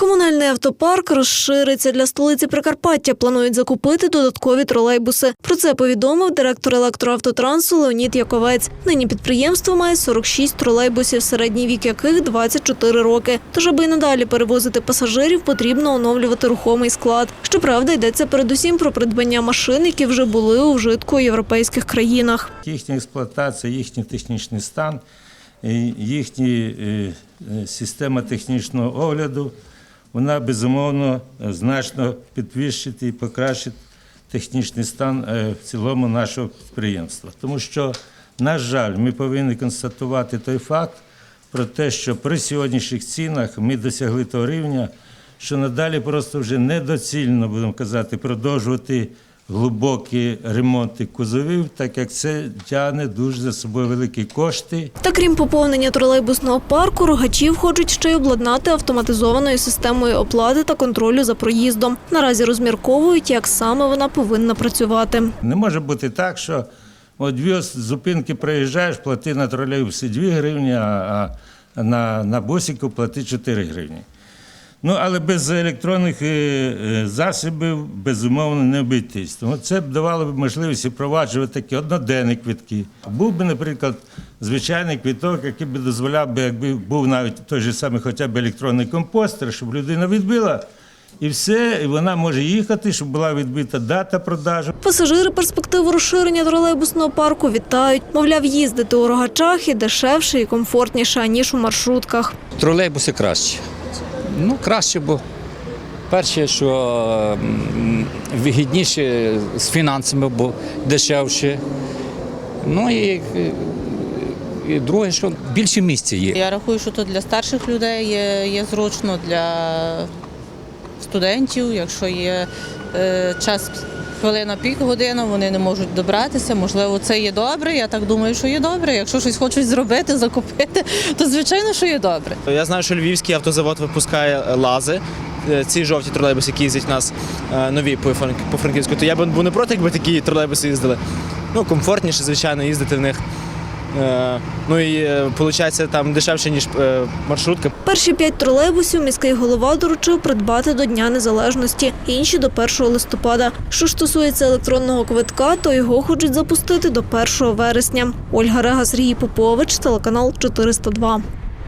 Комунальний автопарк розшириться для столиці Прикарпаття. Планують закупити додаткові тролейбуси. Про це повідомив директор електроавтотрансу Леонід Яковець. Нині підприємство має 46 тролейбусів, середній вік яких 24 роки. Тож, аби й надалі перевозити пасажирів, потрібно оновлювати рухомий склад. Щоправда, йдеться передусім про придбання машин, які вже були у вжитку у європейських країнах. Їхня експлуатація, їхній технічний стан, і їхня е, е, система технічного огляду, вона безумовно е, значно підвищить і покращить технічний стан е, в цілому нашого підприємства. Тому що, на жаль, ми повинні констатувати той факт про те, що при сьогоднішніх цінах ми досягли того рівня, що надалі просто вже недоцільно, будемо казати, продовжувати глибокі ремонти кузовів, так як це тягне дуже за собою великі кошти. Та крім поповнення тролейбусного парку, рогачів хочуть ще й обладнати автоматизованою системою оплати та контролю за проїздом. Наразі розмірковують, як саме вона повинна працювати. Не може бути так, що от дві зупинки проїжджаєш, плати на тролейбусі 2 гривні, а на, на бусику плати 4 гривні. Ну, але без електронних е, е, засобів безумовно не обійтись. Тому це б давало б можливість впроваджувати такі одноденні квитки. Був би, наприклад, звичайний квиток, який би дозволяв би, якби був навіть той же самий хоча б електронний компостер, щоб людина відбила. І все, і вона може їхати, щоб була відбита дата продажу. Пасажири перспективу розширення тролейбусного парку вітають. Мовляв, їздити у рогачах і дешевше, і комфортніше, ніж у маршрутках. Тролейбуси краще. Ну, краще, бо перше, що вигідніше з фінансами, бо дешевше. Ну і, і друге, що більше місця є. Я рахую, що то для старших людей є, є зручно, для студентів, якщо є е, час хвилина пік година, вони не можуть добратися. Можливо, це є добре. Я так думаю, що є добре. Якщо щось хочуть зробити, закупити, то звичайно, що є добре. Я знаю, що львівський автозавод випускає лази. е, Ці жовті тролейбуси, які їздять у нас е, нові по Франківську, то я б був не проти, якби такі тролейбуси їздили. Ну, комфортніше, звичайно, їздити в них. Е, Ну і виходить там дешевше, ніж е, маршрутка. Перші п'ять тролейбусів міський голова доручив придбати до Дня Незалежності, інші до 1 листопада. Що стосується електронного квитка, то його хочуть запустити до 1 вересня. Ольга Рега, Сергій Попович, телеканал 402.